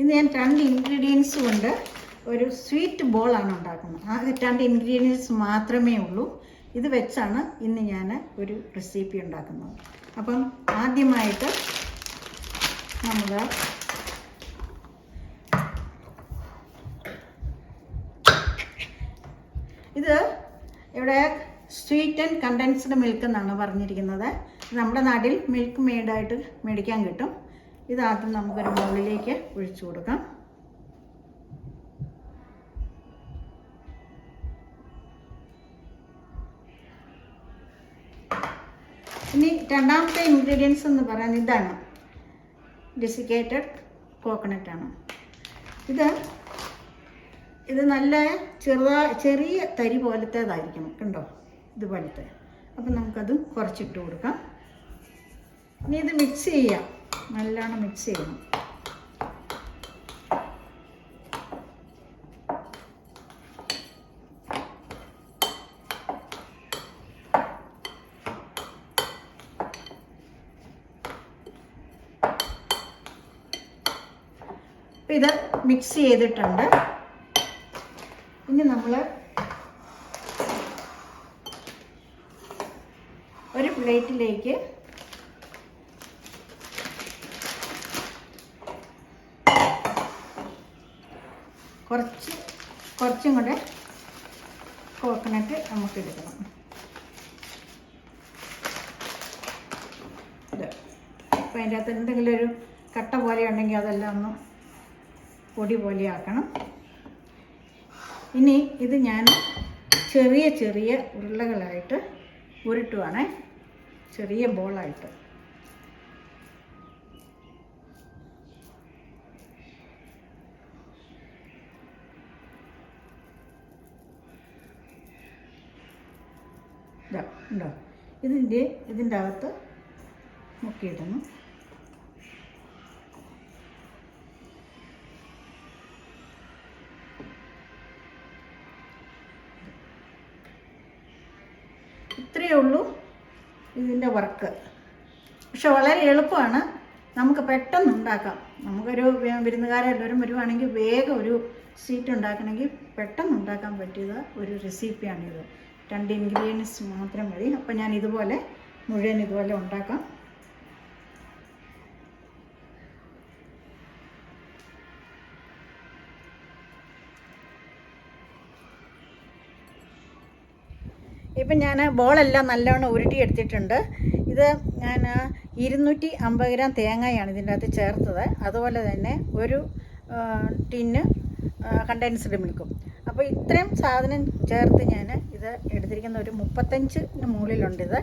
ഇന്ന് ഞാൻ രണ്ട് ഇൻഗ്രീഡിയൻസ് കൊണ്ട് ഒരു സ്വീറ്റ് ബോളാണ് ഉണ്ടാക്കുന്നത്. ആ രണ്ട് ഇൻഗ്രീഡിയൻസ് മാത്രമേ ഉള്ളൂ. ഇത് വെച്ചാണ് ഇന്ന് ഞാൻ ഒരു റെസിപ്പി ഉണ്ടാക്കുന്നത്. അപ്പം ആദ്യമായിട്ട് നമ്മൾ ഇത് ഇവിടെ സ്വീറ്റ് ആൻഡ് കണ്ടൻസ്ഡ് മിൽക്ക് എന്നാണ് പറഞ്ഞിരിക്കുന്നത്. നമ്മുടെ നാട്ടിൽ മിൽക്ക് മെയ്ഡായിട്ട് മേടിക്കാൻ കിട്ടും. ഇത് ആദ്യം നമുക്കൊരു മുകളിലേക്ക് ഒഴിച്ചു കൊടുക്കാം. ഇനി രണ്ടാമത്തെ ഇൻഗ്രീഡിയൻസ് എന്ന് പറയുന്നത് ഇതാണ്. ഡെസിക്കേറ്റഡ് ആണ്. ഇത് ഇത് നല്ല ചെറുതാ ചെറിയ തരി പോലത്തേതായിരിക്കണം കണ്ടോ? ഇതുപോലത്തെ. അപ്പം നമുക്കത് കുറച്ചിട്ട് കൊടുക്കാം. ഇനി ഇത് മിക്സ് ചെയ്യാം. നല്ലോണം മിക്സ് ചെയ്യണം. ഇത് മിക്സ് ചെയ്തിട്ടുണ്ട്. ഇനി നമ്മൾ ഒരു പ്ലേറ്റിലേക്ക് കുറച്ച് കുറച്ചും കൂടെ കോക്കനട്ട് നമുക്ക് എടുക്കണം ഇത് അതിന്റെ അകത്ത് എന്തെങ്കിലും ഒരു കട്ട പോലെ ഉണ്ടെങ്കിൽ അതെല്ലാം ഒന്ന് പൊടി പോലെ ആക്കണം. ഇനി ഇത് ഞാൻ ചെറിയ ചെറിയ ഉരുളകളായിട്ട് ഉരുട്ടുവാണേ. ചെറിയ ബോളായിട്ട്. ഇതാ ഉണ്ടോ? ഇതിന്റെ ഇതിന്റെ അകത്ത് മുക്കിയിടുന്നു ഇത്രയേ ഉള്ളൂ ഇതിന്റെ വർക്ക്. പക്ഷെ വളരെ എളുപ്പമാണ്. നമുക്ക് പെട്ടെന്ന് ഉണ്ടാക്കാം. നമുക്കൊരു വിരുന്നുകാരെല്ലാവരും വരുവാണെങ്കിൽ വേഗം ഒരു സീറ്റ് ഉണ്ടാക്കണമെങ്കിൽ പെട്ടെന്ന് ഉണ്ടാക്കാൻ പറ്റിയത് ഒരു റെസിപ്പിയാണിത് രണ്ട് ഇൻഗ്രീഡിയൻസ് മാത്രം മതി. അപ്പം ഞാൻ ഇതുപോലെ മുഴുവൻ ഇതുപോലെ ഉണ്ടാക്കാം. ഇപ്പം ഞാൻ ബോളെല്ലാം നല്ലവണ്ണം ഉരുട്ടി എടുത്തിട്ടുണ്ട് ഇത് ഞാൻ ഇരുന്നൂറ്റി അമ്പത് ഗ്രാം തേങ്ങയാണ് ഇതിന്റെ അകത്ത് ചേർത്തത്. അതുപോലെ തന്നെ ഒരു ടിന്ന് കണ്ടൻസ്ഡ് മിൽക്കും അപ്പോൾ ഇത്രയും സാധനം ചേർത്ത് ഞാൻ ഇത് എടുത്തിരിക്കുന്ന ഒരു മുപ്പത്തഞ്ചിന് മുകളിലുണ്ട് ഇത്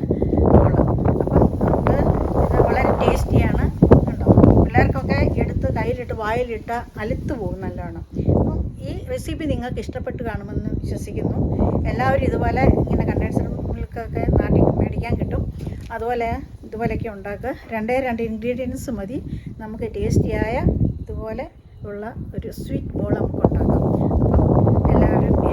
ബോൾ അപ്പം നമുക്ക് ഇത് വളരെ ടേസ്റ്റിയാണ് കണ്ടോ പിള്ളേർക്കൊക്കെ എടുത്ത് കയ്യിലിട്ട് വായിലിട്ട് അലുത്ത് പോകും നല്ലോണം. അപ്പം ഈ റെസിപ്പി നിങ്ങൾക്ക് ഇഷ്ടപ്പെട്ട് കാണുമെന്ന് വിശ്വസിക്കുന്നു. എല്ലാവരും ഇതുപോലെ ഇങ്ങനെ മിൽക്കൊക്കെ നാട്ടിൽ മേടിക്കാൻ കിട്ടും. അതുപോലെ ഇതുപോലെയൊക്കെ ഉണ്ടാക്കുക. രണ്ടേ രണ്ട് ഇൻഗ്രീഡിയൻസ് മതി. നമുക്ക് ടേസ്റ്റിയായ ഇതുപോലെ ഉള്ള ഒരു സ്വീറ്റ് ബോൾ നമുക്ക് ഉണ്ടാക്കാം എല്ലാവരും